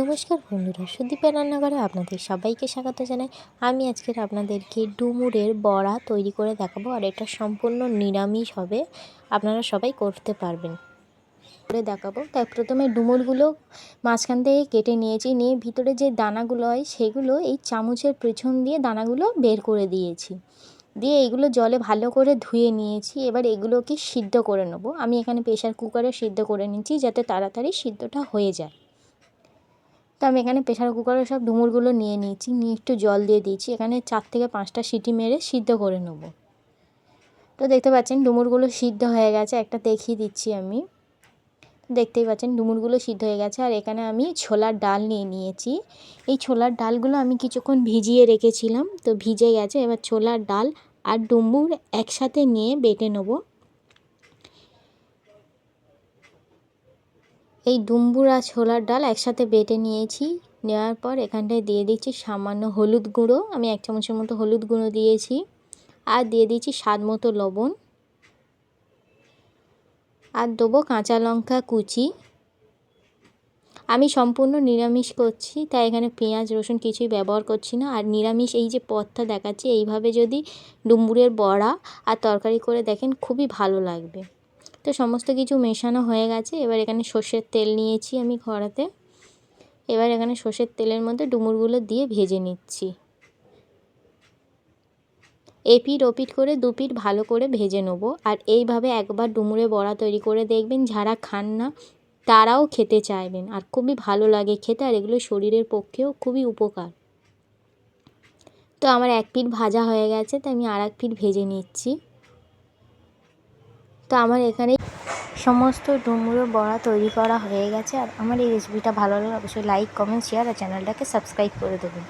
নমস্কার বন্ধুরা সুদীপের রান্নাঘরে আপনাদের সবাইকে স্বাগত জানাই। আমি আজকের আপনাদেরকে ডুমুরের বড়া তৈরি করে দেখাবো, আর এটা সম্পূর্ণ নিরামিষ হবে। আপনারা সবাই করতে পারবেন। করে দেখাবো। তাই প্রথমে ডুমুরগুলো মাঝখান থেকে কেটে নিয়েছি, নিয়ে ভিতরে যে দানাগুলো হয় সেগুলো এই চামচের পেছন দিয়ে দানাগুলো বের করে দিয়েছি। দিয়ে এগুলো জলে ভালো করে ধুয়ে নিয়েছি। এবার এগুলোকে সিদ্ধ করে নেব। আমি এখানে প্রেশার কুকারে সিদ্ধ করে নিচ্ছি যাতে তাড়াতাড়ি সিদ্ধটা হয়ে যায়। আমি এখানে প্রেশার কুকারে সব ডুমুরগুলো নিয়ে নিয়েছি। নিয়ে একটু জল দিয়ে দিয়েছি। এখানে চার থেকে পাঁচটা সিটি মেরে সিদ্ধ করে নেব। তো দেখতে পাচ্ছেন ডুমুরগুলো সিদ্ধ হয়ে গেছে। একটা দেখিয়ে দিচ্ছি আমি। দেখতেই পাচ্ছেন ডুমুরগুলো সিদ্ধ হয়ে গেছে। আর এখানে আমি ছোলার ডাল নিয়ে নিয়েছি। এই ছোলার ডালগুলো আমি কিছুক্ষণ ভিজিয়ে রেখেছিলাম। তো ভিজে গেছে। এবার ছোলার ডাল আর ডুমুর একসাথে নিয়ে বেটে নেব। এই ডুম্বুর আর ছোলার ডাল একসাথে বেটে নিয়েছি। নেওয়ার পর এখানটায় দিয়ে দিচ্ছি সামান্য হলুদ গুঁড়ো। আমি এক চামচের মতো হলুদ গুঁড়ো দিয়েছি আর দিয়ে দিচ্ছি স্বাদ মতো লবণ। আর দেবো কাঁচা লঙ্কা কুচি। আমি সম্পূর্ণ নিরামিষ করছি, তাই এখানে পেঁয়াজ, রসুন কিছুই ব্যবহার করছি না। আর নিরামিষ এই যে পথটা দেখাচ্ছি, এইভাবে যদি ডুম্বুরের বড়া আর তরকারি করে দেখেন, খুবই ভালো লাগবে। তো সমস্ত কিছু মেশানো হয়ে গেছে। এবার এখানে সর্ষের তেল নিয়েছি আমি কড়াতে এবার এখানে সর্ষের তেলের মধ্যে ডুমুরগুলো দিয়ে ভেজে নিচ্ছি। এপিট ওপিট করে দুপিট ভালো করে ভেজে নেব। আর এইভাবে একবার ডুমুরে বড়া তৈরি করে দেখবেন, যারা খান না, তারাও খেতে চাইবেন। আর খুবই ভালো লাগে খেতে, আর এগুলো শরীরের পক্ষেও খুবই উপকার। তো আমার এক পিঠ ভাজা হয়ে গেছে তো আমি আর এক পিঠ ভেজে নিচ্ছি। তো আমার এখানে সমস্ত ডুমুরো বড়া তৈরি করা হয়ে গেছে। আর আমার এই রেসিপিটা ভালো লাগলে অবশ্যই লাইক কমেন্ট শেয়ার আর চ্যানেলটাকে সাবস্ক্রাইব করে দেবেন।